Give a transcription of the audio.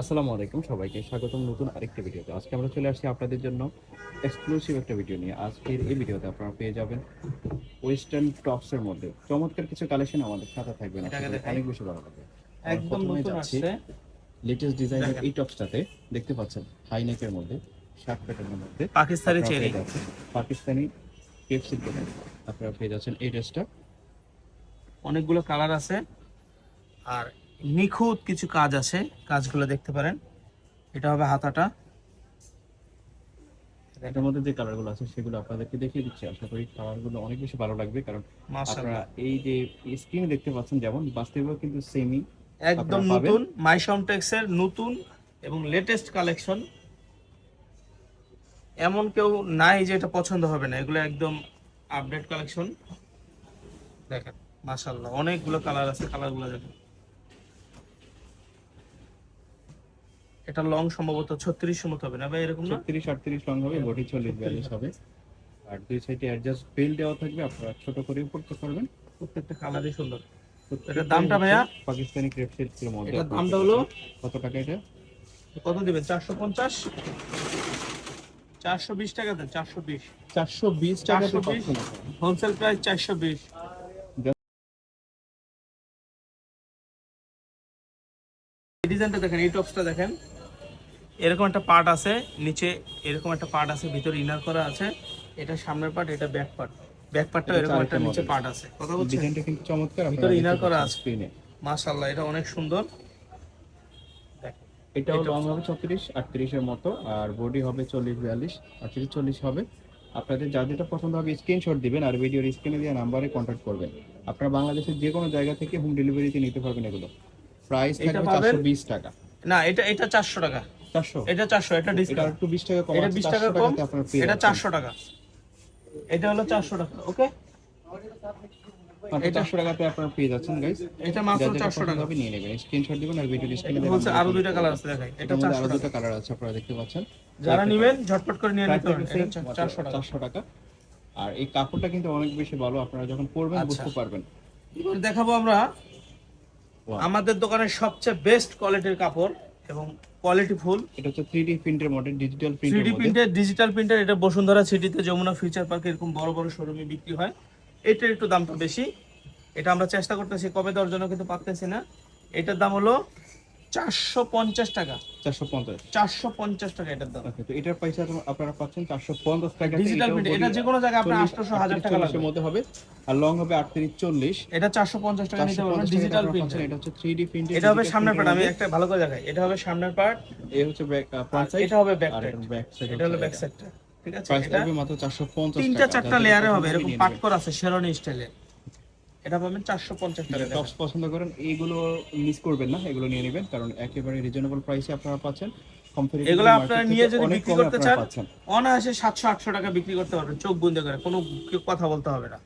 আসসালামু আলাইকুম সবাইকে স্বাগতম নতুন আরেকটা ভিডিওতে। আজকে আমরা চলে আসছি আপনাদের জন্য এক্সক্লুসিভ একটা ভিডিও নিয়ে। আজকের এই ভিডিওতে আপনারা পেয়ে যাবেন ওয়েস্টার্ন টপসের মধ্যে। চমৎকার কিছু কালেকশন আমাদের সাথে থাকবে। অনেক বেশি ভালো লাগবে। একদম নতুন আসছে। লেটেস্ট ডিজাইনের। এই টপসটাতে দেখতে পাচ্ছেন হাই নেকের মধ্যে শার্ট প্যাটার্নের মধ্যে। Pakistani cherry. Pakistani crepe silk আপনারা পেয়ে যাচ্ছেন এই ড্রেসটা অনেকগুলো কালার আছে। আর নিখুঁত কিছু কাজ আছে কাজগুলো দেখতে পারেন। এটা হবে হাতাটা। এটার মধ্যে যে কালারগুলো আছে সেগুলো আপনাদেরকে দেখিয়ে দিচ্ছি। আশা করি কালারগুলো অনেক বেশি ভালো লাগবে কারণ আপনারা এই যে স্ক্রিনে দেখতে পাচ্ছেন যেমন বাস্তবেও কিন্তু সেমই একদম নতুন মাই নতুন এবং লেটেস্ট কালেকশন এমন কেউ নাই যে এটা পছন্দ হবে না। এগুলো একদম আপডেট কালেকশন দেখেন মাশাআল্লাহ অনেকগুলো কালার আছে কালারগুলো দেখেন। এটা লং সম্ভবত ছত্রিশ মতো হবে না ভাই এরকম না? ছত্রিশ আটত্রিশ লং হবে বডি চল্লিশ বিয়াল্লিশ হবে। আর দুই সাইডে অ্যাডজাস্ট বেল দেওয়া থাকবে আপনারা ছোট করে পড়তে পারবেন। প্রত্যেকটা কালারই সুন্দর। প্রত্যেকটা দামটা ভাইয়া? পাকিস্তানি ক্রেপ সিল্কের মধ্যে এটার দামটা হলো? কত টাকা এটা? কত দিবেন? চারশো পঞ্চাশ? চারশো বিশ টাকা দেন চারশো বিশ চারশো বিশ? 420 হোলসেল প্রাইস চারশো বিশ। ডিজাইনটা দেখেন এই টপসটা দেখেন। এরকম একটা পার্ট আছে নিচে এরকম একটা পার্ট আছে ভিতরে ইনার করা আছে। এটা সামনের পার্ট এটা ব্যাক পার্ট ব্যাক পার্টটা এরকম একটা নিচে পার্ট আছে। কথা বলছেন? ডিজাইনটা কিন্তু চমৎকার। ভিতরে inner করা আছে। স্ক্রিনে মাশাআল্লাহ এটা অনেক সুন্দর। দেখেন এটাও এটা- লং হবে ছত্রিশ আটত্রিশের মতো আর বডি হবে চল্লিশ বিয়াল্লিশ আটত্রিশ চল্লিশ হবে। আপনাদের যা যেটা পছন্দ হবে স্ক্রিনশট দিবেন আর ভিডিওর স্ক্রিনে দেওয়া নাম্বারে কন্ট্যাক্ট করবেন। আপনারা বাংলাদেশের যে কোনো জায়গা থেকে হোম ডেলিভারিতে নিতে পারবেন এগুলো। প্রাইস এটা থাকবে চারশো বিশ টাকা। না এটা এটা চারশো টাকা। এটা চারশো এটা এটা ডিসকাউন্ট একটু বিশ টাকা কম এটা 20 টাকা কম এটা যাচ্ছেন। চারশো টাকা। এটা হলো চারশো টাকা ওকে? এটা- 400 টাকাতে আপনারা পেয়ে যাচ্ছেন গাইস এটা মাত্র চারশো টাকা। হবে নিয়ে নেবেন স্ক্রিনশট দিবেন আর ভিডিও স্ক্রিনে এটা হচ্ছে আরও দুইটা কালার আছে দেখাই এটা এটার মধ্যে চারশো আরও টাকা। দুটো কালার আছে আপনারা দেখতে পাচ্ছেন। যারা নিবেন ঝটপট করে নিয়ে নিতে পারেন টাকা। 400 টাকা। আর এই কাপড়টা কিন্তু অনেক বেশি ভালো আপনারা যখন পরবেন আচ্ছা। বুঝতে পারবেন। এবার দেখাবো আমরা আমাদের দোকানের সবচেয়ে বেস্ট কোয়ালিটির কাপড় এবং কোয়ালিটি ফুল এটা হচ্ছে 3D প্রিন্টের মডেল ডিজিটাল প্রিন্টের ডি প্রিন্টের ডিজিটাল প্রিন্টার এটা বসুন্ধরা সিটিতে যমুনা ফিউচার পার্কে এরকম বড় বড় শোরুমে বিক্রি হয়। এটার একটু দামটা বেশি। এটা আমরা চেষ্টা করতেছি কবে দেওয়ার জন্য কিন্তু পারতেছি না। এটার দাম হলো চারশো পঞ্চাশ টাকা। 450 চারশো পঞ্চাশ টাকা এটার দাম। তো এটার প্রাইস আপনারা পাচ্ছেন 450 টাকা। ডিজিটাল প্রিন্ট এটা যে কোনো জায়গায় আপনার আটশোশো হাজার টাকা লাগবে। মধ্যে হবে আর লং হবে 38 40 এটা চারশো পঞ্চাশ টাকা নিতে পারবেন ডিজিটাল প্রিন্ট এটা হচ্ছে 3D প্রিন্টের এটা হবে সামনের পার্ট আমি একটা ভালো করে দেখাই। এটা হবে সামনের পার্ট এই হচ্ছে ব্যাক এটা হবে ব্যাক সাইড এটা হলো ব্যাক সাইডটা ঠিক আছে? এটা মাত্র 450 তিনটা চারটা লেয়ারে হবে এরকম পাট করা আছে শেরনি স্টাইলে এটা পাবেন চারশো পঞ্চাশ টাকা। টপস পছন্দ করেন এইগুলো মিস করবেন না এগুলো নিয়ে নেবেন কারণ একেবারে রিজনেবল প্রাইসে আপনারা পাচ্ছেন। এগুলো আপনারা নিয়ে যদি বিক্রি করতে চান অনায়াসে সাতশো আটশো টাকা বিক্রি করতে পারবেন চোখ বন্ধ করে কোনো কথা বলতে হবে না।